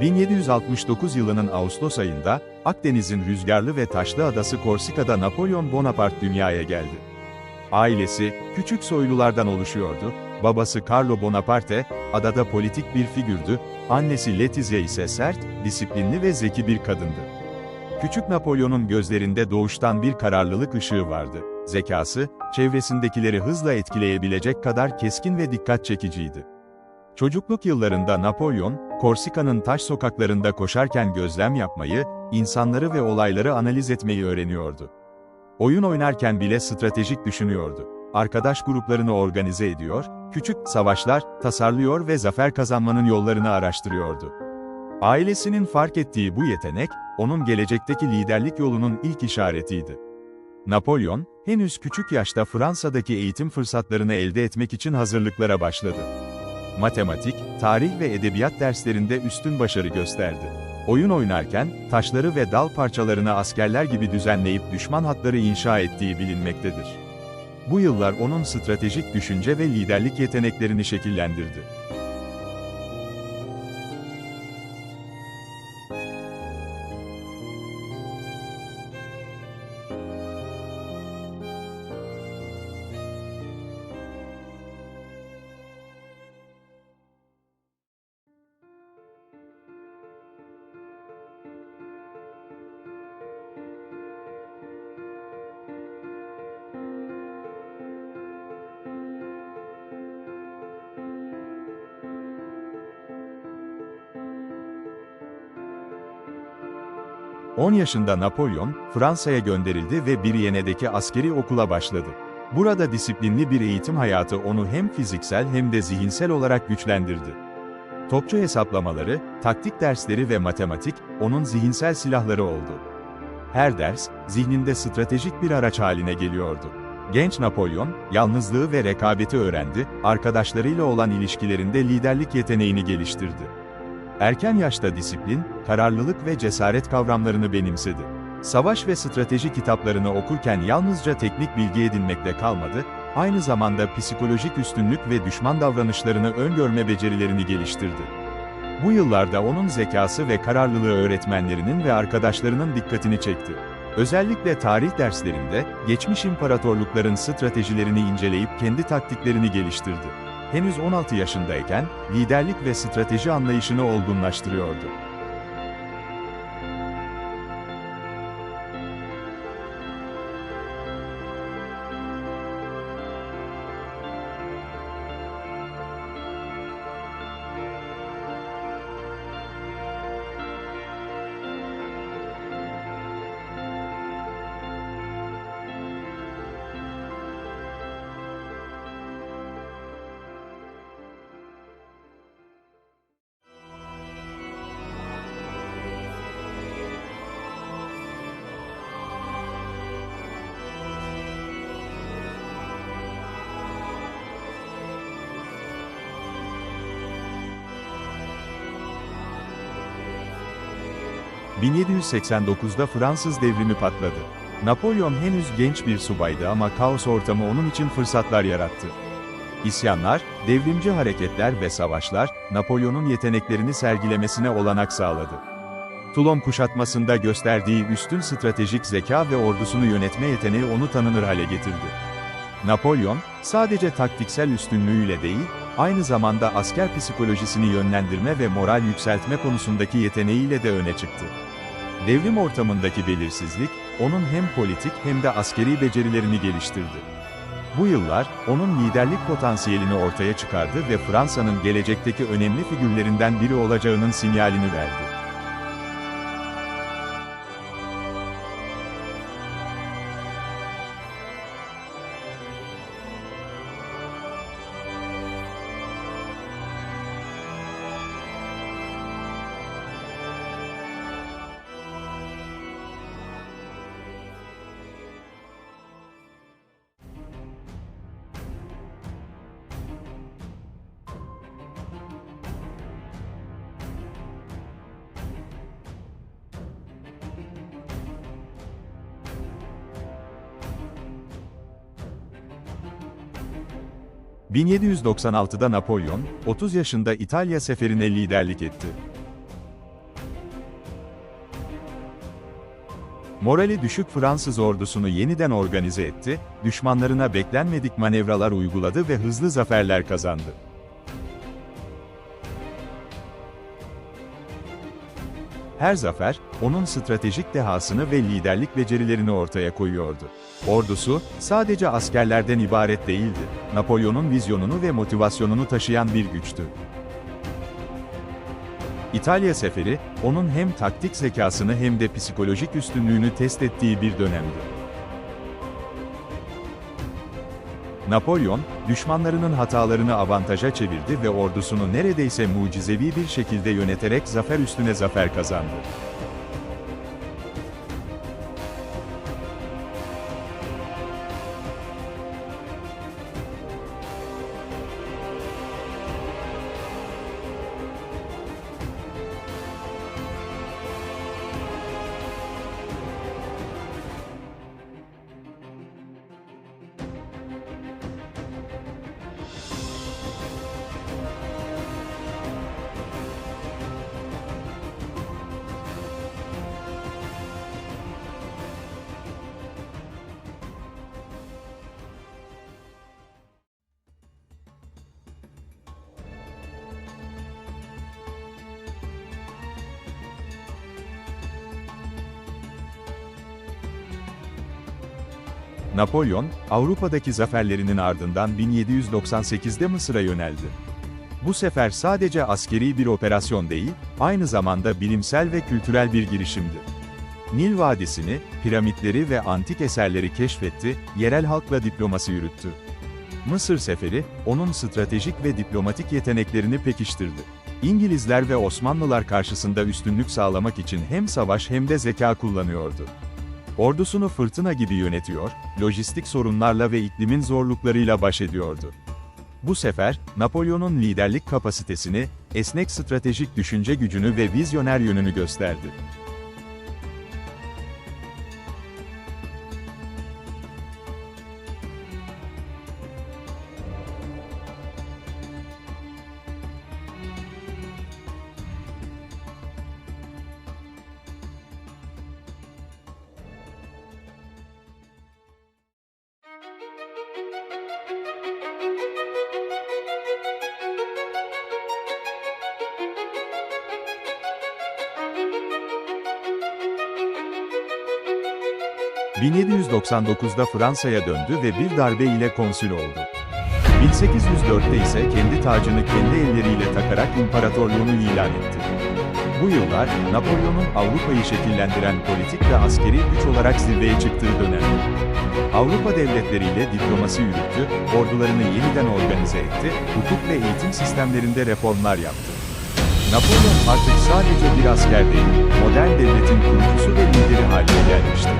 ...1769 yılının Ağustos ayında, Akdeniz'in rüzgarlı ve taşlı adası Korsika'da Napolyon Bonaparte dünyaya geldi. Ailesi, küçük soylulardan oluşuyordu, babası Carlo Bonaparte, adada politik bir figürdü, annesi Letizia ise sert, disiplinli ve zeki bir kadındı. Küçük Napolyon'un gözlerinde doğuştan bir kararlılık ışığı vardı. Zekası, çevresindekileri hızla etkileyebilecek kadar keskin ve dikkat çekiciydi. Çocukluk yıllarında Napolyon, Korsika'nın taş sokaklarında koşarken gözlem yapmayı, insanları ve olayları analiz etmeyi öğreniyordu. Oyun oynarken bile stratejik düşünüyordu. Arkadaş gruplarını organize ediyor, küçük savaşlar tasarlıyor ve zafer kazanmanın yollarını araştırıyordu. Ailesinin fark ettiği bu yetenek, onun gelecekteki liderlik yolunun ilk işaretiydi. Napolyon, henüz küçük yaşta Fransa'daki eğitim fırsatlarını elde etmek için hazırlıklara başladı. Matematik, tarih ve edebiyat derslerinde üstün başarı gösterdi. Oyun oynarken, taşları ve dal parçalarını askerler gibi düzenleyip düşman hatları inşa ettiği bilinmektedir. Bu yıllar onun stratejik düşünce ve liderlik yeteneklerini şekillendirdi. ...10 yaşında Napolyon, Fransa'ya gönderildi ve Brienne'deki askeri okula başladı. Burada disiplinli bir eğitim hayatı onu hem fiziksel hem de zihinsel olarak güçlendirdi. Topçu hesaplamaları, taktik dersleri ve matematik, onun zihinsel silahları oldu. Her ders, zihninde stratejik bir araç haline geliyordu. Genç Napolyon, yalnızlığı ve rekabeti öğrendi, arkadaşlarıyla olan ilişkilerinde liderlik yeteneğini geliştirdi. Erken yaşta disiplin, kararlılık ve cesaret kavramlarını benimsedi. Savaş ve strateji kitaplarını okurken yalnızca teknik bilgi edinmekle kalmadı, aynı zamanda psikolojik üstünlük ve düşman davranışlarını öngörme becerilerini geliştirdi. Bu yıllarda onun zekası ve kararlılığı öğretmenlerinin ve arkadaşlarının dikkatini çekti. Özellikle tarih derslerinde, geçmiş imparatorlukların stratejilerini inceleyip kendi taktiklerini geliştirdi. Henüz 16 yaşındayken, liderlik ve strateji anlayışını olgunlaştırıyordu. ...1789'da Fransız devrimi patladı. Napolyon henüz genç bir subaydı ama kaos ortamı onun için fırsatlar yarattı. İsyanlar, devrimci hareketler ve savaşlar, Napolyon'un yeteneklerini sergilemesine olanak sağladı. Toulon kuşatmasında gösterdiği üstün stratejik zeka ve ordusunu yönetme yeteneği onu tanınır hale getirdi. Napolyon, sadece taktiksel üstünlüğüyle değil, aynı zamanda asker psikolojisini yönlendirme ve moral yükseltme konusundaki yeteneğiyle de öne çıktı. Devrim ortamındaki belirsizlik, onun hem politik hem de askeri becerilerini geliştirdi. Bu yıllar, onun liderlik potansiyelini ortaya çıkardı ve Fransa'nın gelecekteki önemli figürlerinden biri olacağının sinyalini verdi. 1796'da Napolyon, 30 yaşında İtalya seferine liderlik etti. Morali düşük Fransız ordusunu yeniden organize etti, düşmanlarına beklenmedik manevralar uyguladı ve hızlı zaferler kazandı. Her zafer, onun stratejik dehasını ve liderlik becerilerini ortaya koyuyordu. Ordusu, sadece askerlerden ibaret değildi, Napolyon'un vizyonunu ve motivasyonunu taşıyan bir güçtü. İtalya seferi, onun hem taktik zekasını hem de psikolojik üstünlüğünü test ettiği bir dönemdi. Napolyon, düşmanlarının hatalarını avantaja çevirdi ve ordusunu neredeyse mucizevi bir şekilde yöneterek zafer üstüne zafer kazandı. Napolyon, Avrupa'daki zaferlerinin ardından 1798'de Mısır'a yöneldi. Bu sefer sadece askeri bir operasyon değil, aynı zamanda bilimsel ve kültürel bir girişimdi. Nil Vadisi'ni, piramitleri ve antik eserleri keşfetti, yerel halkla diplomasi yürüttü. Mısır seferi, onun stratejik ve diplomatik yeteneklerini pekiştirdi. İngilizler ve Osmanlılar karşısında üstünlük sağlamak için hem savaş hem de zeka kullanıyordu. Ordusunu fırtına gibi yönetiyor, lojistik sorunlarla ve iklimin zorluklarıyla baş ediyordu. Bu sefer, Napolyon'un liderlik kapasitesini, esnek stratejik düşünce gücünü ve vizyoner yönünü gösterdi. ...1799'da Fransa'ya döndü ve bir darbe ile konsül oldu. 1804'te ise kendi tacını kendi elleriyle takarak imparatorluğunu ilan etti. Bu yıllar, Napolyon'un Avrupa'yı şekillendiren politik ve askeri güç olarak zirveye çıktığı dönemdi. Avrupa devletleriyle diplomasi yürüttü, ordularını yeniden organize etti, hukuk ve eğitim sistemlerinde reformlar yaptı. Napolyon artık sadece bir asker değil, modern devletin kurucusu ve lideri haline gelmişti.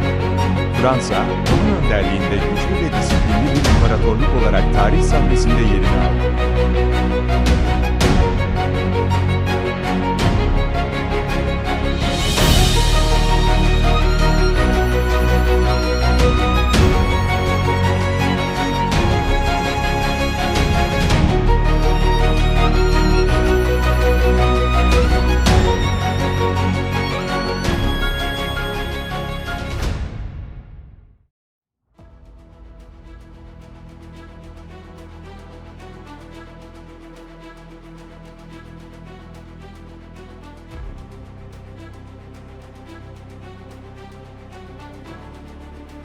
Fransa, onun önderliğinde güçlü ve disiplinli bir imparatorluk olarak tarih sahnesinde yerini aldı.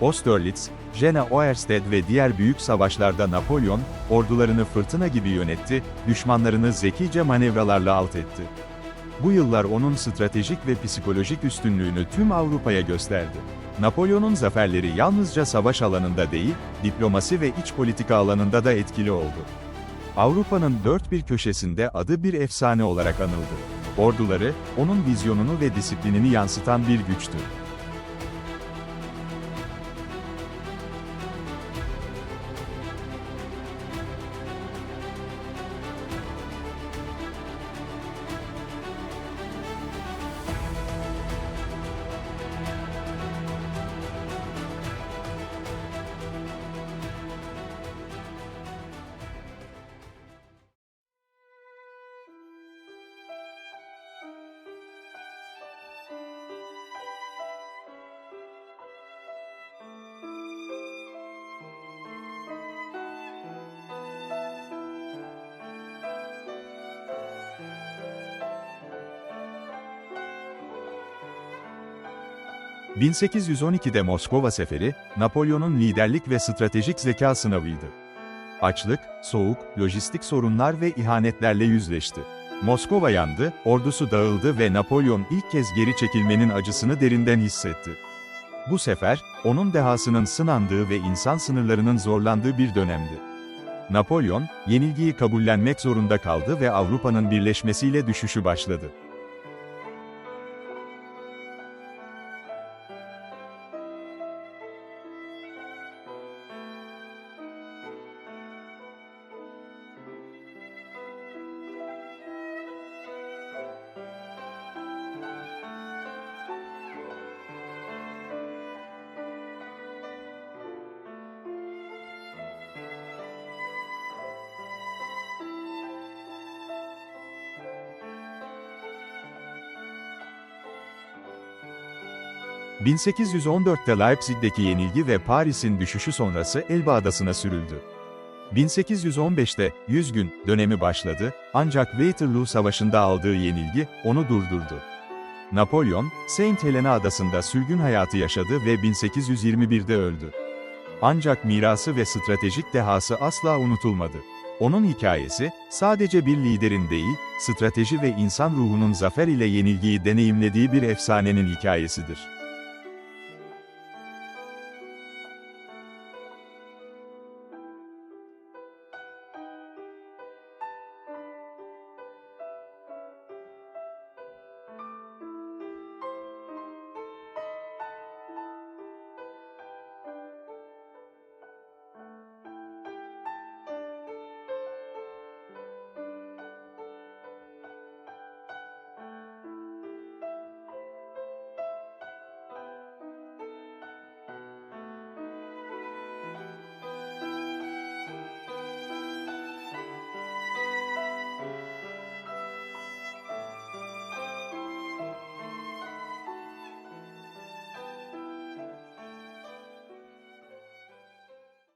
Austerlitz, Jena Auerstedt ve diğer büyük savaşlarda Napolyon, ordularını fırtına gibi yönetti, düşmanlarını zekice manevralarla alt etti. Bu yıllar onun stratejik ve psikolojik üstünlüğünü tüm Avrupa'ya gösterdi. Napolyon'un zaferleri yalnızca savaş alanında değil, diplomasi ve iç politika alanında da etkili oldu. Avrupa'nın dört bir köşesinde adı bir efsane olarak anıldı. Orduları, onun vizyonunu ve disiplinini yansıtan bir güçtü. 1812'de Moskova Seferi, Napolyon'un liderlik ve stratejik zeka sınavıydı. Açlık, soğuk, lojistik sorunlar ve ihanetlerle yüzleşti. Moskova yandı, ordusu dağıldı ve Napolyon ilk kez geri çekilmenin acısını derinden hissetti. Bu sefer, onun dehasının sınandığı ve insan sınırlarının zorlandığı bir dönemdi. Napolyon, yenilgiyi kabullenmek zorunda kaldı ve Avrupa'nın birleşmesiyle düşüşü başladı. ...1814'te Leipzig'deki yenilgi ve Paris'in düşüşü sonrası Elba Adası'na sürüldü. 1815'te 100 gün dönemi başladı ancak Waterloo Savaşı'nda aldığı yenilgi onu durdurdu. Napolyon, Saint Helena Adası'nda sürgün hayatı yaşadı ve 1821'de öldü. Ancak mirası ve stratejik dehası asla unutulmadı. Onun hikayesi, sadece bir liderin değil, strateji ve insan ruhunun zafer ile yenilgiyi deneyimlediği bir efsanenin hikayesidir.